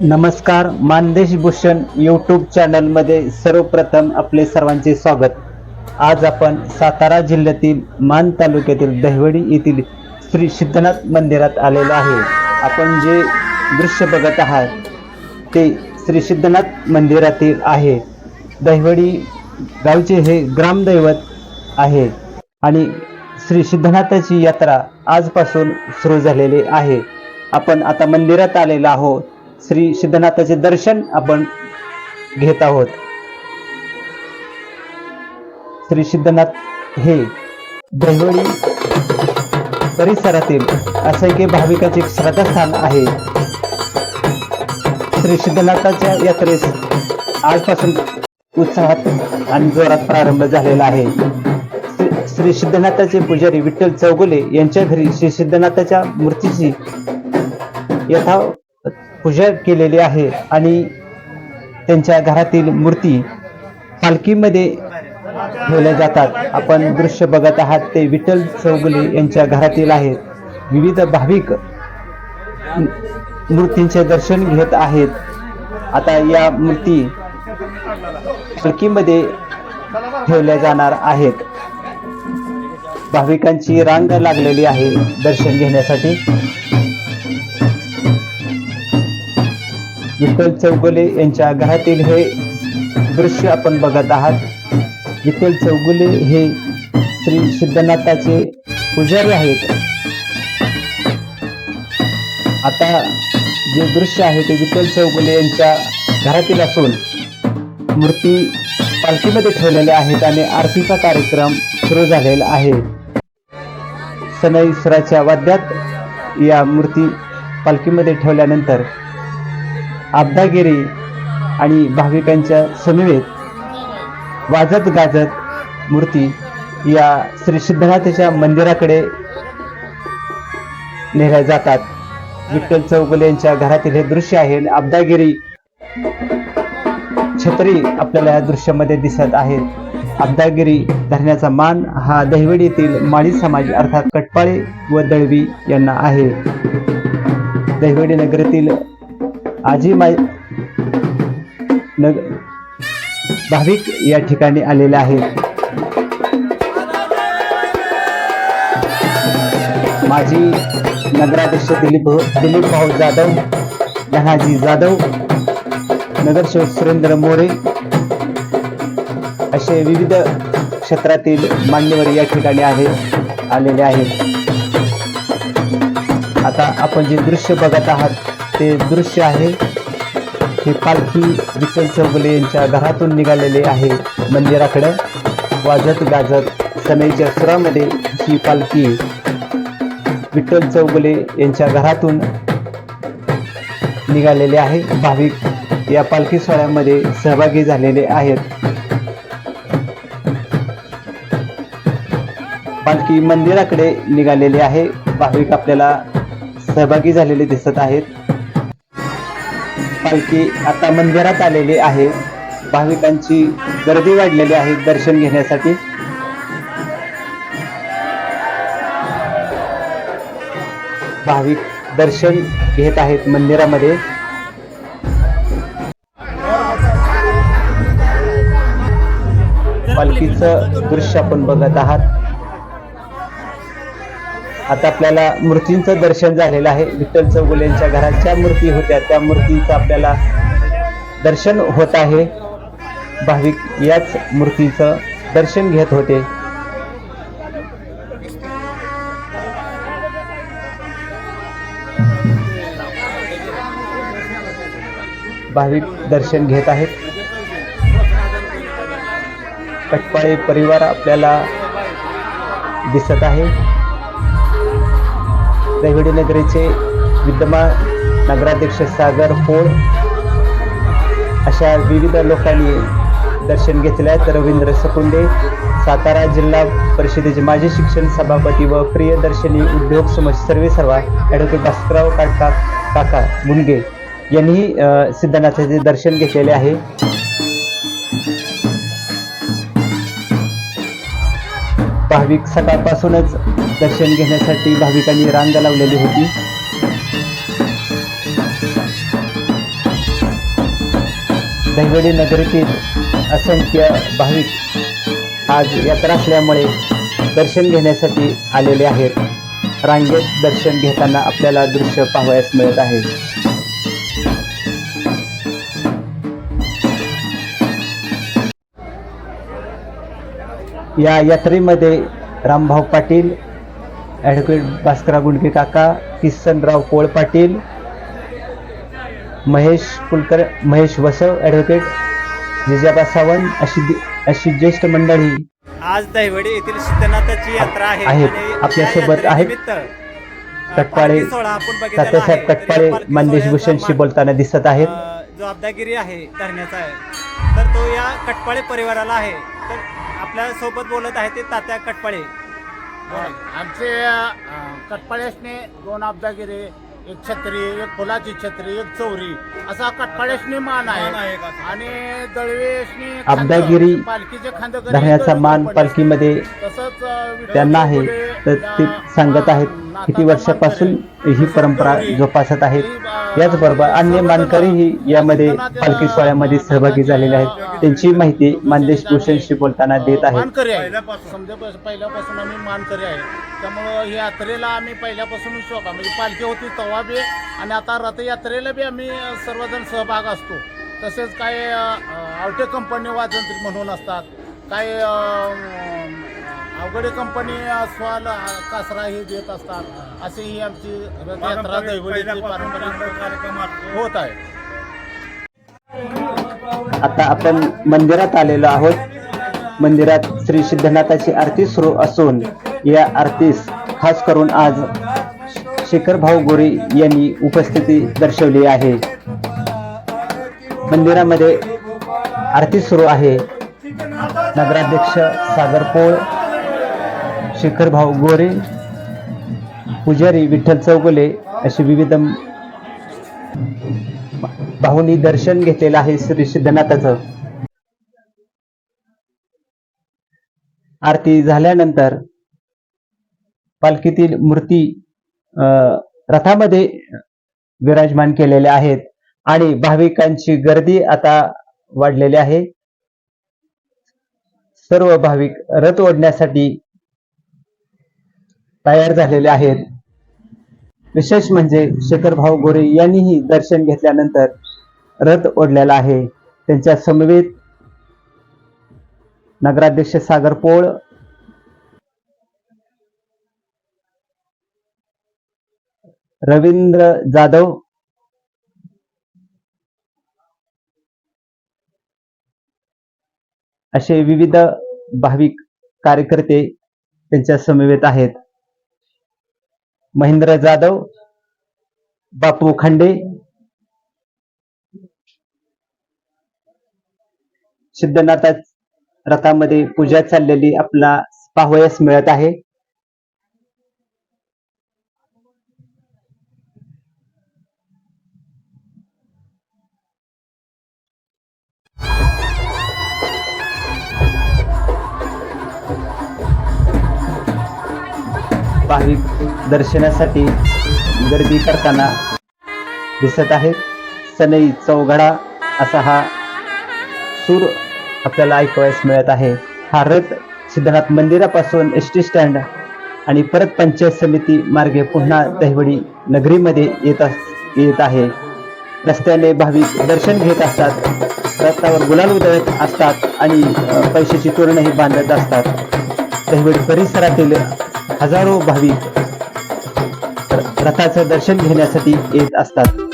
नमस्कार मानदेश भूषण यूट्यूब चॅनलमध्ये सर्वप्रथम आपले सर्वांचे स्वागत. आज आपण सातारा जिल्ह्यातील मान तालुक्यातील दहिवडी येथील श्री सिद्धनाथ मंदिरात आलेलो आहे. आपण जे दृश्य बघत आहात ते श्री सिद्धनाथ मंदिरातील आहे. दहिवडी गावचे हे ग्रामदैवत आहे आणि श्री सिद्धनाथाची यात्रा आजपासून सुरू झालेली आहे. आपण आता मंदिरात आलेलो आहोत. श्री सिद्धनाथाचे दर्शन आपण घेत आहोत. श्री सिद्धनाथ हे दहिवळी परिसरातील असंख्य भाविकांचे श्रद्धास्थान आहे. श्री सिद्धनाथाच्या यात्रेस आजपासून उत्साहात आणि जोरात प्रारंभ झालेला आहे. श्री- श्री सिद्धनाथाचे पुजारी विठ्ठल चौगुले यांच्या घरी श्री सिद्धनाथाच्या मूर्तीची यथा पूजा केलेली आहे आणि त्यांच्या घरातील मूर्ती पालखीमध्ये ठेवल्या जातात. आपण दृश्य बघत आहात ते विठ्ठल चौगुले यांच्या घरातील आहेत. विविध भाविक मूर्तींचे दर्शन घेत आहेत. आता या मूर्ती पालखीमध्ये ठेवल्या जाणार आहेत. भाविकांची रांग लागलेली आहे दर्शन घेण्यासाठी. विठ्ठल चौगुले यांच्या घरातील हे दृश्य आपण बघत आहात. विठ्ठल चौगुले हे श्री सिद्धनाथाचे पुजारी आहेत. आता जे दृश्य आहे ते विठ्ठल चौगुले यांच्या घरातील असून मूर्ती पालखीमध्ये ठेवलेल्या आहेत आणि आरतीचा कार्यक्रम सुरू झालेला आहे. सनई वाद्यात या मूर्ती पालखीमध्ये ठेवल्यानंतर आब्दागिरी आणि भाविकांच्या समवेत वाजत गाजत मूर्ती या श्री सिद्धनाथाच्या मंदिराकडे नेल्या जातात. विठ्ठल चौगुले यांच्या घरातील हे दृश्य आहे. आबदागिरी छत्री आपल्याला या दृश्यामध्ये दिसत आहेत आब्दागिरी धरण्याचा मान हा दहिवडीतील माळी समाज अर्थात कटपाळे व दळवी यांना आहे. दहिवडी नगरातील आजी माय नग भाविक या ठिकाणी आलेले आहेत. माजी नगराध्यक्ष दिलीप दिलीप भाऊ जाधव धनाजी जाधव नगरसेवक सुरेंद्र मोरे असे विविध क्षेत्रातील मान्यवर या ठिकाणी आहे आलेले आहेत. आता आपण जे दृश्य बघत आहात ते दृश्य आहे. हे पालखी विठ्ठल चौगुले यांच्या घरातून निघालेले आहे मंदिराकडे. वाजत गाजत सनईच्या सुरामध्ये ही पालखी विठ्ठल चौगुले यांच्या घरातून निघालेले आहे. भाविक या पालखी सोहळ्यामध्ये सहभागी झालेले आहेत. पालखी मंदिराकडे निघालेली आहे. भाविक आपल्याला सहभागी झालेले दिसत आहेत. पालखी आता मंदिरात आलेली आहे. भाविकांची गर्दी वाढलेली आहे दर्शन घेण्यासाठी. भाविक दर्शन घेत आहेत मंदिरामध्ये. पालखीचं दृश्य आपण बघत आहात. आता आपल्याला मूर्तींचं दर्शन झालेलं आहे. विठ्ठल चौगुले घराच्या घरात ज्या मूर्ती होत्या. त्या मूर्तीचं आपल्याला दर्शन होत आहे. भाविक याच मूर्तीचं दर्शन घेत होते. भाविक दर्शन घेत आहेत. कटपाळे परिवार आपल्याला दिसत आहे. दहिवडी नगरीचे विद्यमान नगराध्यक्ष सागर होळ अशा विविध लोकांनी दर्शन घेतले आहेत रवींद्र सकुंडे सातारा जिल्हा परिषदेचे माजी शिक्षण सभापती व प्रियदर्शनी उद्योग समाज सर्वे सर्वा ॲडव्होकेट भास्करराव काका काका मुनगे यांनी सिद्धनाथाचे दर्शन घेतलेले आहे भाविक सकाळपासूनच दर्शन घेण्यासाठी भाविकांनी रांग लावलेली होती. दहिवडी नगरीतील असंख्य भाविक आज यात्रा असल्यामुळे दर्शन घेण्यासाठी आलेले आहेत. रांगेत दर्शन घेताना आपल्याला दृश्य पाहावयास मिळत आहे. या यात्रेमध्ये रामभाऊ पाटील ॲडव्होकेट भास्करा गुंडके काका किसनराव पोळ पाटील महेश कुलकर महेश वसव ॲडव्होकेट जिजाबा सावंत अशी अशी ज्येष्ठ मंडळी आज दहिवडी येथील सिद्धनाथाची यात्रा आहे आहेत. आपल्यासोबत आहेत. अ, कटपाळे, तात्यासाहेब आहे. कटपाळे सोहळ्याचा भूषणशी बोलताना दिसत आहेत जो अब्दागिरी आहे धरण्याचा आहे तर तो या कटपाळे परिवाराला आहे तर आपल्यासोबत बोलत आहे ते तात्या कटपाळे. आमचे अं, कटपाळेसने दोन अब्दागिरी एक छत्री एक फुलाची छत्री एक चौरी असा कटपाळेसने मान आहे. आणि दळवेशने अब्दागिरी पालखीचे खांद धरण्याचा मान. पालखीमध्ये त्यांना आहे तर ते सांगत आहेत. किती वर्षापासून ही परंपरा जोपासत आहेत? याचबरोबर अन्य मानकरीही यामध्ये पालखी सोहळ्यामध्ये सहभागी झालेले आहेत. त्यांची माहिती मानदेश भूषणशी बोलताना देत आहे पहिल्यापासून आम्ही मानकरी आहे. त्यामुळं यात्रेला आम्ही पहिल्यापासून शोभा म्हणजे पालखी होती तेव्हा बी आणि आता रथयात्रेला बी आम्ही सर्वजण सहभाग असतो. तसेच काही आवटे कंपनी वाजंत्री म्हणून असतात. काही अवघडे कंपनी अ, स्वाल अ, कासरा हे देत असतात. अशी ही आमची रथयात्रा दैवडीची पारंपरिक कार्यक्रम होत आहे. आता आपण मंदिरात आलेलो आहोत. मंदिरात श्री सिद्धनाथाची आरती सुरू असून या आरतीस खास करून आज शेखर भाऊ गोरे यांनी उपस्थिती दर्शवली आहे. मंदिरामध्ये आरती सुरू आहे. नगराध्यक्ष सागर पोळ शेखर भाऊ गोरे पुजारी विठ्ठल चौगुले अशी विविध भाऊनी दर्शन घेतलेलं आहे श्री सिद्धनाथाचं. आरती झाल्यानंतर पालखीतील मूर्ती अं, रथामध्ये विराजमान केलेल्या आहेत आणि भाविकांची गर्दी आता वाढलेली आहे. सर्व भाविक रथ ओढण्यासाठी तयार झालेले आहेत. विशेष म्हणजे शेखरभाऊ गोरे यांनीही दर्शन घेतल्यानंतर रथ ओढलेला आहे. त्यांच्या समवेत नगराध्यक्ष सागर पोळ रवींद्र जाधव असे विविध भाविक कार्यकर्ते त्यांच्या समवेत आहेत. महेंद्र जाधव बापू खंडे सिद्धनाथा रथामध्ये पूजा चाललेली आपला पाहावयास मिळत आहे. भाविक दर्शनासाठी गर्दी करताना दिसत आहेत सनई चौघडा असा हा सूर आपल्याला ऐकवायस मिळत आहे. हा रथ सिद्धनाथ मंदिरापासून एस टी स्टँड आणि परत पंचायत समिती मार्गे पुन्हा दहिवडी नगरीमध्ये येत अस- येत आहे. रस्त्याने भाविक दर्शन घेत असतात. रस्त्यावर गुलाल उधळत असतात आणि पैशाची तोरणही बांधत असतात. दहिवडी परिसरातील हजारो भाविक रथाचं दर्शन घेण्यासाठी येत असतात.